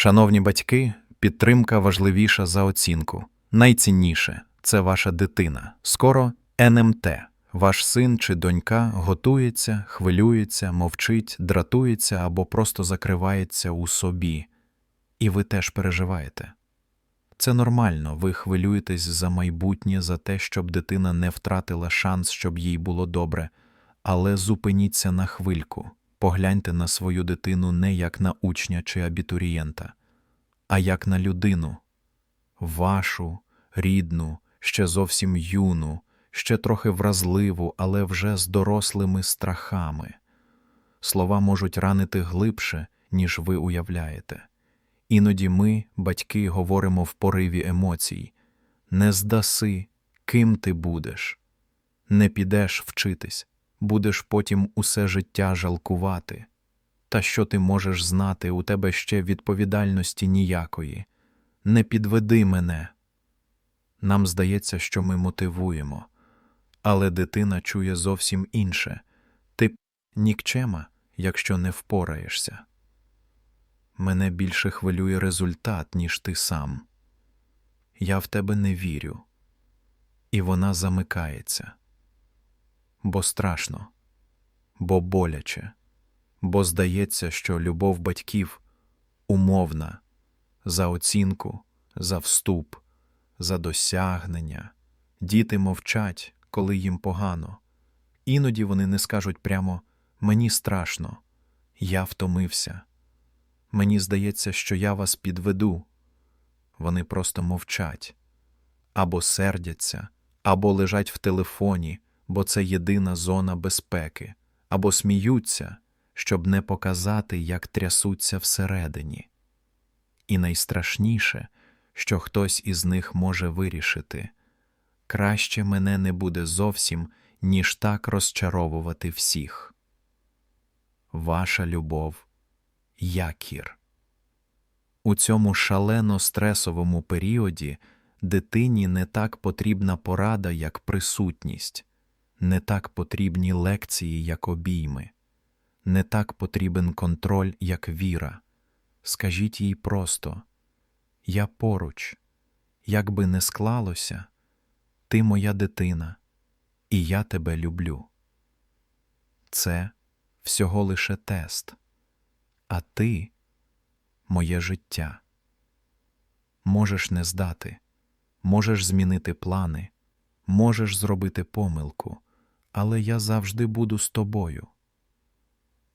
Шановні батьки, підтримка важливіша за оцінку. Найцінніше це ваша дитина. Скоро НМТ. Ваш син чи донька готується, хвилюється, мовчить, дратується або просто закривається у собі. І ви теж переживаєте. Це нормально, ви хвилюєтесь за майбутнє, за те, щоб дитина не втратила шанс, щоб їй було добре. Але зупиніться на хвильку, погляньте на свою дитину не як на учня чи абітурієнта, а як на людину, вашу, рідну, ще зовсім юну, ще трохи вразливу, але вже з дорослими страхами. Слова можуть ранити глибше, ніж ви уявляєте. Іноді ми, батьки, говоримо в пориві емоцій не здаси, ким ти будеш, не підеш вчитись, будеш потім усе життя жалкувати. Та що ти можеш знати, у тебе ще відповідальності ніякої. Не підведи мене. Нам здається, що ми мотивуємо, але дитина чує зовсім інше ти нікчема, якщо не впораєшся. Мене більше хвилює результат, ніж ти сам. Я в тебе не вірю. І вона замикається. Бо страшно, бо боляче, бо здається, що любов батьків умовна за оцінку, за вступ, за досягнення. Діти мовчать, коли їм погано. Іноді вони не скажуть прямо мені страшно, я втомився. Мені здається, що я вас підведу. Вони просто мовчать або сердяться, або лежать в телефоні, бо це єдина зона безпеки, або сміються, щоб не показати, як трясуться всередині. І найстрашніше, що хтось із них може вирішити краще мене не буде зовсім, ніж так розчаровувати всіх. Ваша любов якір. У цьому шалено стресовому періоді дитині не так потрібна порада, як присутність, не так потрібні лекції, як обійми, не так потрібен контроль, як віра. Скажіть їй просто Я поруч, як би не склалося, ти моя дитина, і я тебе люблю. Це всього лише тест а ти моє життя. Можеш не здати, можеш змінити плани, можеш зробити помилку, але я завжди буду з тобою.